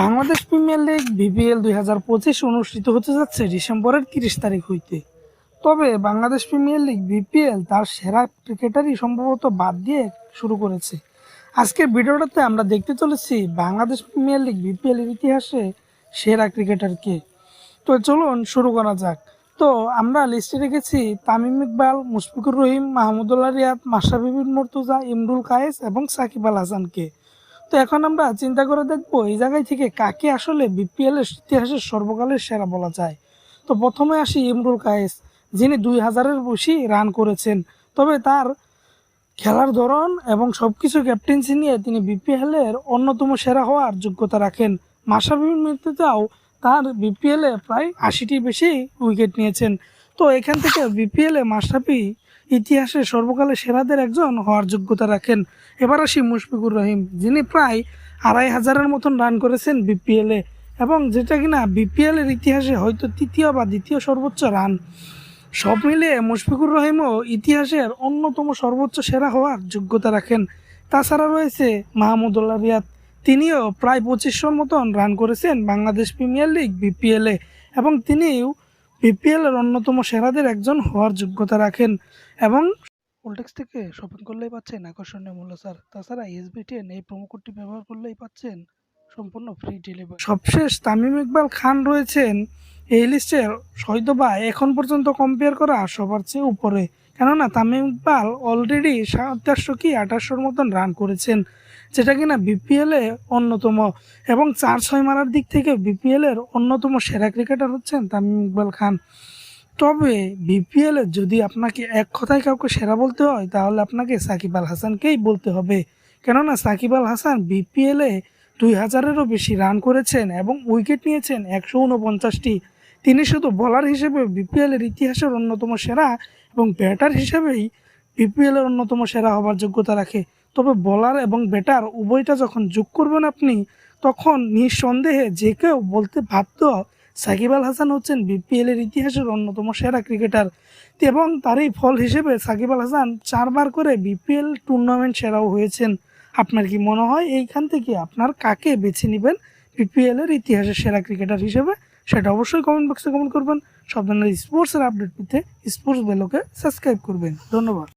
Bangladesh premier league BPL দুই হাজার পঁচিশ অনুষ্ঠিত হতে যাচ্ছে ডিসেম্বরের তিরিশ তারিখ হইতে। তবে বাংলাদেশ প্রিমিয়ার লিগ বিপিএল তার সেরা ক্রিকেটারই সম্ভবত বাদ দিয়ে শুরু করেছে। আজকের ভিডিওটাতে আমরা দেখতে চলেছি বাংলাদেশ প্রিমিয়ার লিগ বিপিএল এর ইতিহাসে সেরা ক্রিকেটারকে তো চলুন শুরু করা যাক। তো আমরা লিস্টে রেখেছি তামিম ইকবাল, মুশফিকুর রহিম, মাহমুদুল্লাহ রিয়াদ, মাশরাফি বিন মর্তুজা, ইমরুল কায়েস এবং সাকিব আল হাসানকে। তো এখন আমরা চিন্তা করে দেখব এই জায়গায় থেকে কাকে আসলে বিপিএল এর ইতিহাসের সর্বকালের সেরা বলা যায়। তো প্রথমে আসি ইমরুল কায়েস, যিনি দুই হাজারের বেশি রান করেছেন। তবে তার খেলার ধরন এবং সবকিছু ক্যাপ্টেন্সি নিয়ে তিনি বিপিএল এর অন্যতম সেরা হওয়ার যোগ্যতা রাখেন। মাশরাফি মৃত্যুতেও তার বিপিএল এ প্রায় আশিটি বেশি উইকেট নিয়েছেন। তো এখান থেকে বিপিএল মাশরাফি ইতিহাসে সর্বকালে সেরাদের একজন হওয়ার যোগ্যতা রাখেন। এবার আসি মুশফিকুর রহিম, যিনি প্রায় আড়াই হাজারের মতন রান করেছেন বিপিএল এবং যেটা কিনা বিপিএল এর ইতিহাসে হয়তো তৃতীয় বা দ্বিতীয় সর্বোচ্চ রান সব মিলিয়ে মুশফিকুর রহিমও ইতিহাসের অন্যতম সর্বোচ্চ সেরা হওয়ার যোগ্যতা রাখেন। তাছাড়া রয়েছে মাহমুদুল্লাহ রিয়াদ, তিনিও প্রায় পঁচিশশোর মতন রান করেছেন বাংলাদেশ প্রিমিয়ার লিগ বিপিএলে এবং তিনিও বিপিএল এর অন্যতম সেরাদের একজন হওয়ার যোগ্যতা রাখেন এবং পোলটেক্স থেকে শপিং করলেই পাচ্ছেন আকর্ষণীয় মূল্য, স্যার। তাছাড়া এসবি টেন এই প্রোমো কোডটি ব্যবহার করলেই পাচ্ছেন সম্পূর্ণ ফ্রি ডেলিভারি সবশেষ তামিম ইকবাল খান রয়েছেন এই লিস্টের হয়তোবা এখন পর্যন্ত কম্পেয়ার করা সবার চেয়ে উপরে। কেননা তামিম ইকবাল অলরেডি সাতাশশো কি আঠাশশোর মতন রান করেছেন, যেটা কিনা বিপিএল অন্যতম এবং চার ছয় মারার দিক থেকে বিপিএল এর অন্যতম সেরা ক্রিকেটার হচ্ছেন তামিম ইকবাল খান। তবে বিপিএল যদি আপনাকে এক কথায় কাউকে সেরা বলতে হয়, তাহলে আপনাকে সাকিব আল হাসানকেই বলতে হবে। কেননা সাকিব আল হাসান বিপিএল দুই হাজারেরও বেশি রান করেছেন এবং উইকেট নিয়েছেন একশো উনপঞ্চাশটি। তিনি শুধু বোলার হিসেবে বিপিএল এর ইতিহাসের অন্যতম সেরা এবং ব্যাটার হিসেবেই বিপিএল এর অন্যতম সেরা হবার যোগ্যতা রাখে। তবে বলার এবং ব্যাটার উভয়টা যখন যোগ করবেন আপনি, তখন নিঃসন্দেহে যে কেউ বলতে বাধ্য সাকিব আল হাসান হচ্ছেন বিপিএল এর ইতিহাসের অন্যতম সেরা ক্রিকেটার এবং তারই ফল হিসেবে সাকিব আল হাসান চারবার করে বিপিএল টুর্নামেন্ট সেরাও হয়েছেন। আপনার কি মনে হয়, এইখান থেকে আপনার কাকে বেছে নেবেন বিপিএল এর ইতিহাসের সেরা ক্রিকেটার হিসেবে? সেটা অবশ্যই কমেন্ট বক্সে কমেন্ট করবেন। সব ধরনের স্পোর্টসের আপডেট পেতে স্পোর্টস বেলকে সাবস্ক্রাইব করবেন। ধন্যবাদ।